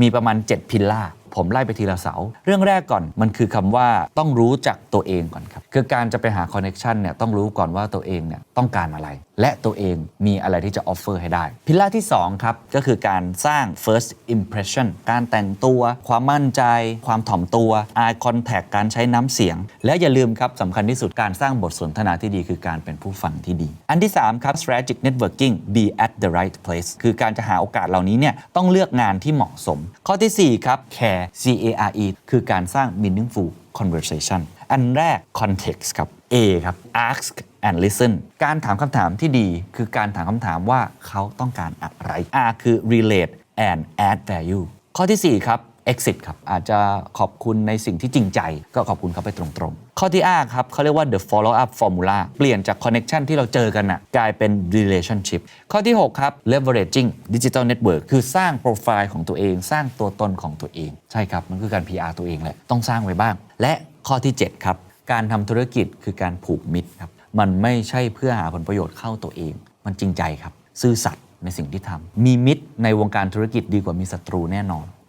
มีประมาณ 7 พิลล่า ผมไล่ไปทีละเสา เรื่องแรกก่อนมันคือคำว่าต้องรู้จักตัวเองก่อนครับ คือการจะไปหาคอนเน็ชันเนี่ยต้องรู้ก่อนว่าตัวเองเนี่ยต้องการอะไร และตัวเองมีอะไรที่จะออฟเฟอร์ให้ได้ พิล่าที่ 2 ครับ ก็คือการสร้าง first impression การแต่งตัว ความมั่นใจ ความถ่อมตัว eye contact การใช้น้ำเสียง และอย่าลืมครับสำคัญที่สุดการสร้างบทสนทนาที่ดี คือการเป็นผู้ฟังที่ดี อันที่ 3 ครับ strategic networking be at the right place คือการจะหาโอกาสเหล่านี้เนี่ยต้องเลือกงานที่เหมาะสม ข้อทีสี่4ครับ care C A R E คือการสร้าง meaningful conversation อันแรก context ครับ A ครับ ask and listen การถามคำถามที่ดีคือการถามคำถามว่าเขาต้องการอะไร R คือ relate and add value ข้อทีสี่4 ครับ exit ครับ อาจจะขอบคุณในสิ่งที่จริงใจ ก็ขอบคุณเขาไปตรงๆ ข้อที่5ครับเขาเรียกว่า the follow up formula เปลี่ยนจาก connection ที่เราเจอกันน่ะกลายเป็น relationship ข้อที่ 6 ครับ leveraging digital network คือสร้างโปรไฟล์ของตัวเอง สร้างตัวตนของตัวเอง ใช่ครับ มันคือการ PR ตัวเองแหละต้องสร้างไว้บ้าง และข้อที่ 7 ครับ การทำธุรกิจคือการผูกมิตรครับมันไม่ใช่เพื่อหาผลประโยชน์เข้าตัวเอง มันจริงใจครับ ซื่อสัตย์ในสิ่งที่ทำมีมิตรในวงการธุรกิจดีกว่ามีศัตรูแน่นอน